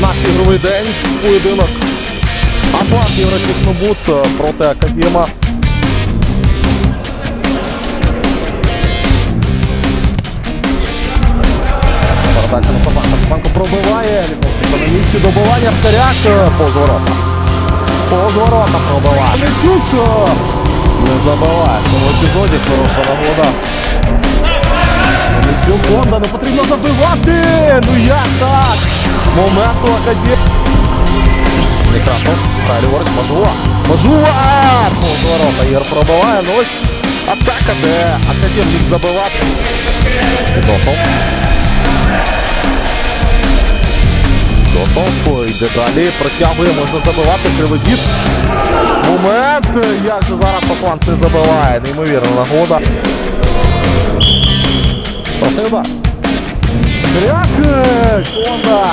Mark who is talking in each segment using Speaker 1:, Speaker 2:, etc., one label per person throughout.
Speaker 1: наш ігровий день, поєдинок. Атлант Євротехнобут е, проти Академа. Передача на Сапанко. Сапанко пробиває. Літовченко на місці добивання. Вторяк е, повз ворота. Повз ворота пробиває. Лечук е, не забиває. В цьому епізоді хороша нагода. Мельничук, Бонда, не потрібно забивати! Ну як так? Момент у Академії. Некрасов, та ліворуч, Мажуа. Мажуа! Повз ворота Єр пробиває. Ну ось атака, де Академ забивати. Федотов. Федотов йде далі, протягує, можна забивати, криводіт. Момент, як же зараз Атлант не забиває. Неймовірна нагода. Штрафний удар. Кряк! Конда!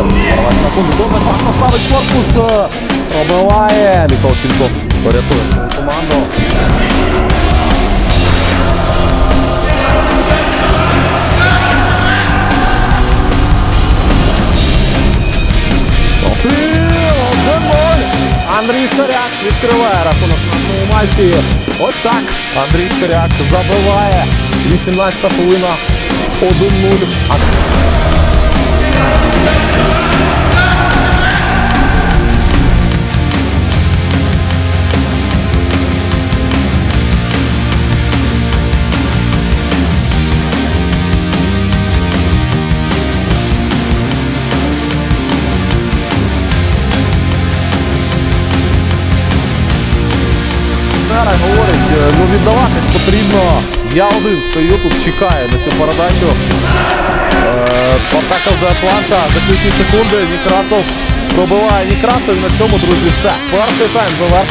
Speaker 1: Не. Секунду, добре, Пахно ставить корпус. Пробиває. Литов порятує свою команду. Рахунок нашому матчі. Ось так. Андрій Скоряк забиває. 18 хвилина. 1-0. Ну віддаватись потрібно. Я один стою тут, чекаю на цю передачу. Е, Атака вже Атланта, заключні секунди. Некрасов пробиває Некрасов. І на цьому, друзі, все. Перший тайм завер.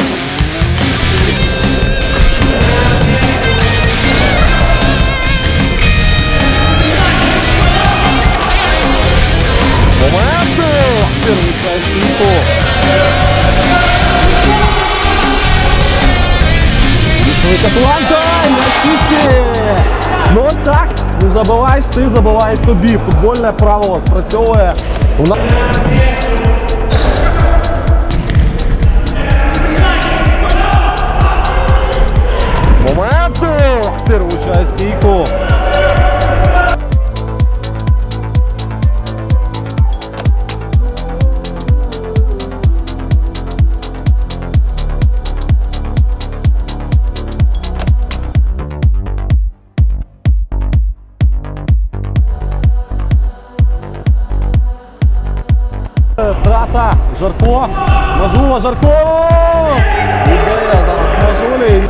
Speaker 1: Вишивик на Сіті! Ну так. Не забуваєш, ти, забуваєш тобі. Футбольне правило спрацьовує. У нас... Втрата. Жарко. Мажула, Жарко! Ідея зараз Мажулі.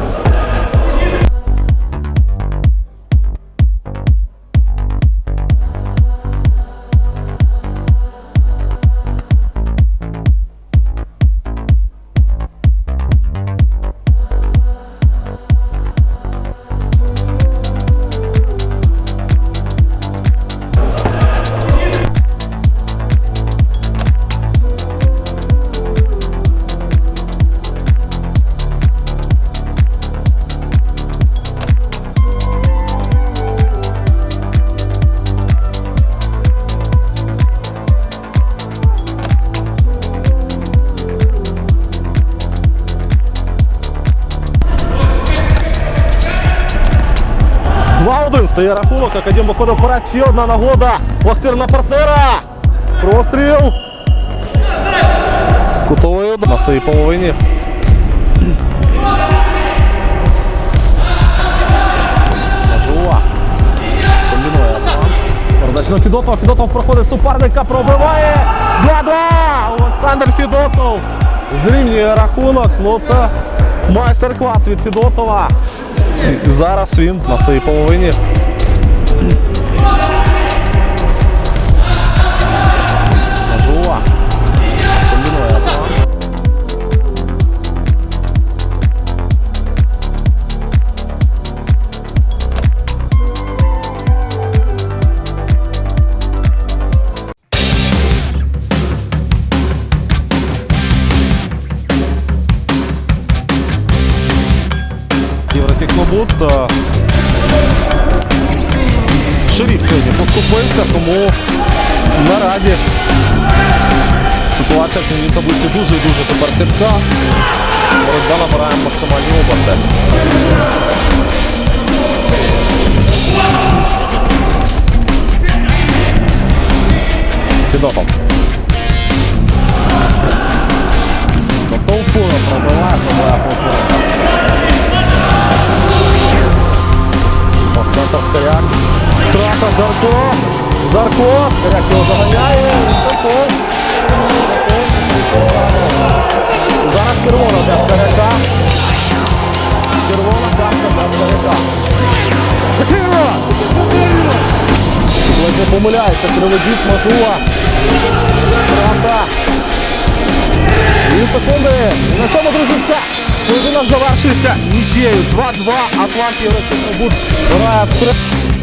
Speaker 1: Стає рахунок. Академ виходить вперед. Ще одна нагода. Вахтир на партнера. Простріл. Кутовий удар на своїй половині. Мажула. Комбінує. Передача Фідотова. Фідотов проходить суперника, пробиває. 2-2. Олександр Фідотов. Зрівнює рахунок. Ну це майстер-клас від Фідотова. Зараз він на своїй половині. тут. Шеріф сьогодні поступився, тому наразі ситуація в ній таблиці дуже-дуже тепер тепка. Боротьба набирає максимальні оберти. Зарко. Зарко. Скоряк його заганяє. Гол. Зараз червона для Скоряка. Червона карта для Скоряка. Закрила! Ледь не помиляється. Криводіт Мажула. Трата. Дві секунди. На цьому, друзі, все. Поєдинок завершується нічією. 2-2. Атлант Європейський Буд грає в.